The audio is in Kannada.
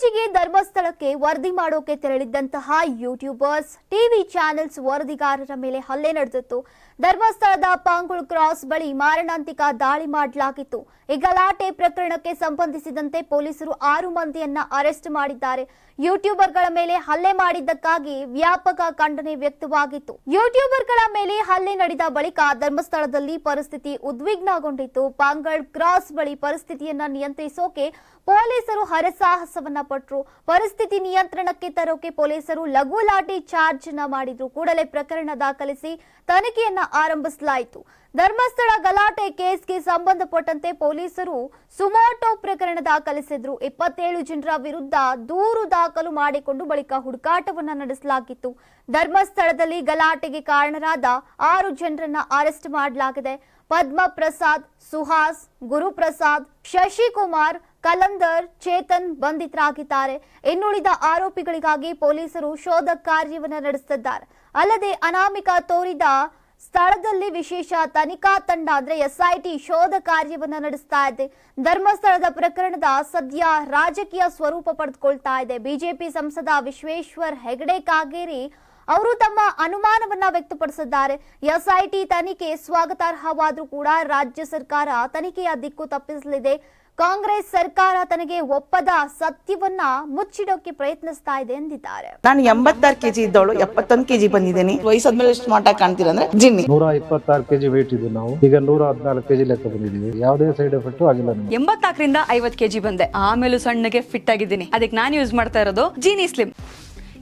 ಇತ್ತೀಚೆಗೆ ಧರ್ಮಸ್ಥಳಕ್ಕೆ ವರದಿ ಮಾಡೋಕೆ ತೆರಳಿದ್ದಂತಹ ಯೂಟ್ಯೂಬರ್ಸ್, ಟಿವಿ ಚಾನೆಲ್ಸ್ ವರದಿಗಾರರ ಮೇಲೆ ಹಲ್ಲೆ ನಡೆದಿತ್ತು. ಧರ್ಮಸ್ಥಳದ ಪಾಂಗುಳ್ ಕ್ರಾಸ್ ಬಳಿ ಮಾರಣಾಂತಿಕ ದಾಳಿ ಮಾಡಲಾಗಿತ್ತು. ಈ ಗಲಾಟೆ ಪ್ರಕರಣಕ್ಕೆ ಸಂಬಂಧಿಸಿದಂತೆ ಪೊಲೀಸರು ಆರು ಮಂದಿಯನ್ನ ಅರೆಸ್ಟ್ ಮಾಡಿದ್ದಾರೆ. ಯೂಟ್ಯೂಬರ್ಗಳ ಮೇಲೆ ಹಲ್ಲೆ ಮಾಡಿದ್ದಕ್ಕಾಗಿ ವ್ಯಾಪಕ ಖಂಡನೆ ವ್ಯಕ್ತವಾಗಿತ್ತು. ಯೂಟ್ಯೂಬರ್ಗಳ ಮೇಲೆ ಹಲ್ಲೆ ನಡೆದ ಬಳಿಕ ಧರ್ಮಸ್ಥಳದಲ್ಲಿ ಪರಿಸ್ಥಿತಿ ಉದ್ವಿಗ್ನಗೊಂಡಿತ್ತು. ಪಾಂಗಳ್ ಕ್ರಾಸ್ ಬಳಿ ಪರಿಸ್ಥಿತಿಯನ್ನ ನಿಯಂತ್ರಿಸೋಕೆ ಪೊಲೀಸರು ಹರಸಾಹಸವನ್ನ ಪಟ್ರು ಪರಿಸ್ಥಿತಿ ನಿಯಂತ್ರಣಕ್ಕೆ ತರೋಕೆ ಪೊಲೀಸರು ಲಘು ಲಾಠಿ ಚಾರ್ಜ್ನ ಮಾಡಿದ್ರು. ಕೂಡಲೇ ಪ್ರಕರಣ ದಾಖಲಿಸಿ ತನಿಖೆಯನ್ನ ಆರಂಭಿಸಲಾಯಿತು. ಧರ್ಮಸ್ಥಳ ಗಲಾಟೆ ಕೇಸ್ಗೆ ಸಂಬಂಧಪಟ್ಟಂತೆ ಪೊಲೀಸರು ಸುಮೋಟೋ ಪ್ರಕರಣ ದಾಖಲಿಸಿದ್ರು. ಇಪ್ಪತ್ತೇಳು ಜನರ ವಿರುದ್ಧ ದೂರು ದಾಖಲು ಮಾಡಿಕೊಂಡು ಬಳಿಕ ಹುಡುಕಾಟವನ್ನ ನಡೆಸಲಾಗಿತ್ತು. ಧರ್ಮಸ್ಥಳದಲ್ಲಿ ಗಲಾಟೆಗೆ ಕಾರಣರಾದ ಆರು ಜನರನ್ನ ಅರೆಸ್ಟ್ ಮಾಡಲಾಗಿದೆ. ಪದ್ಮ ಪ್ರಸಾದ್ ಸುಹಾಸ್, ಗುರುಪ್ರಸಾದ್, ಶಶಿಕುಮಾರ್ ಕಲಂದರ್ ಚೇತನ್ ಬಂಧಿತರಾಗಿದ್ದಾರೆ. ಇನ್ನುಳಿದ ಆರೋಪಿಗಳಿಗಾಗಿ ಪೊಲೀಸರು ಶೋಧ ಕಾರ್ಯವನ್ನು ನಡೆಸುತ್ತಿದ್ದಾರೆ. ಅಲ್ಲದೆ ಅನಾಮಿಕ ತೋರಿದ ಸ್ಥಳದಲ್ಲಿ ವಿಶೇಷ ತನಿಖಾ ತಂಡ ಅಂದ್ರೆ ಎಸ್ಐಟಿ ಶೋಧ ಕಾರ್ಯವನ್ನು ನಡೆಸ್ತಾ ಇದೆ. ಧರ್ಮಸ್ಥಳದ ಪ್ರಕರಣದ ಸದ್ಯ ರಾಜಕೀಯ ಸ್ವರೂಪ ಪಡೆದುಕೊಳ್ತಾ ಇದೆ. ಬಿಜೆಪಿ ಸಂಸದ ವಿಶ್ವೇಶ್ವರ್ ಹೆಗಡೆ ಕಾಗೇರಿ ಅವರು ತಮ್ಮ ಅನುಮಾನವನ್ನ ವ್ಯಕ್ತಪಡಿಸಿದ್ದಾರೆ. ಎಸ್ಐಟಿ ತನಿಖೆ ಸ್ವಾಗತಾರ್ಹವಾದ್ರೂ ಕೂಡ ರಾಜ್ಯ ಸರ್ಕಾರ ತನಿಖೆಯ ದಿಕ್ಕು ತಪ್ಪಿಸಲಿದೆ. ಕಾಂಗ್ರೆಸ್ ಸರ್ಕಾರ ತನಗೆ ಒಪ್ಪದ ಸತ್ಯವನ್ನ ಮುಚ್ಚಿಡೋಕೆ ಪ್ರಯತ್ನಿಸ್ತಾ ಇದೆ ಎಂದಿದ್ದಾರೆ. ನಾನು ಎಂಬತ್ತಾರು ಕೆಜಿ ಇದ್ದವಳು ಎಪ್ಪತ್ತೊಂದು ಕೆಜಿ ಬಂದಿದ್ದೀನಿ. ವಯಸ್ಸಾದ್ಮೇಲೆ ಎಷ್ಟು ಮಾಟ ಕಾಣ್ತೀರಾ ಅಂದ್ರೆ ಜಿನ್ನಿ. ನೂರ ಇಪ್ಪತ್ತಾರು ಕೆಜಿ ವೇಟ್ ಇದ್ದು ನಾವು. ಈಗ ನೂರ ಹದಿನಾಲ್ಕು ಕೆಜಿ ಲೆಕ್ಕ ಬಂದಿದ್ದೀವಿ. ಯಾವುದೇ ಸೈಡ್ ಎಫೆಕ್ಟ್ ಆಗಿಲ್ಲ ಎಂಬತ್ನಾಲ್ಕರಿಂದ ಐವತ್ತು ಕೆಜಿ ಬಂದೆ. ಆಮೇಲೆ ಸಣ್ಣಗೆ ಫಿಟ್ ಆಗಿದ್ದೀನಿ. ಅದಕ್ಕೆ ನಾನು ಯೂಸ್ ಮಾಡ್ತಾ ಇರೋದು ಜೀನಿ ಸ್ಲಿಮ್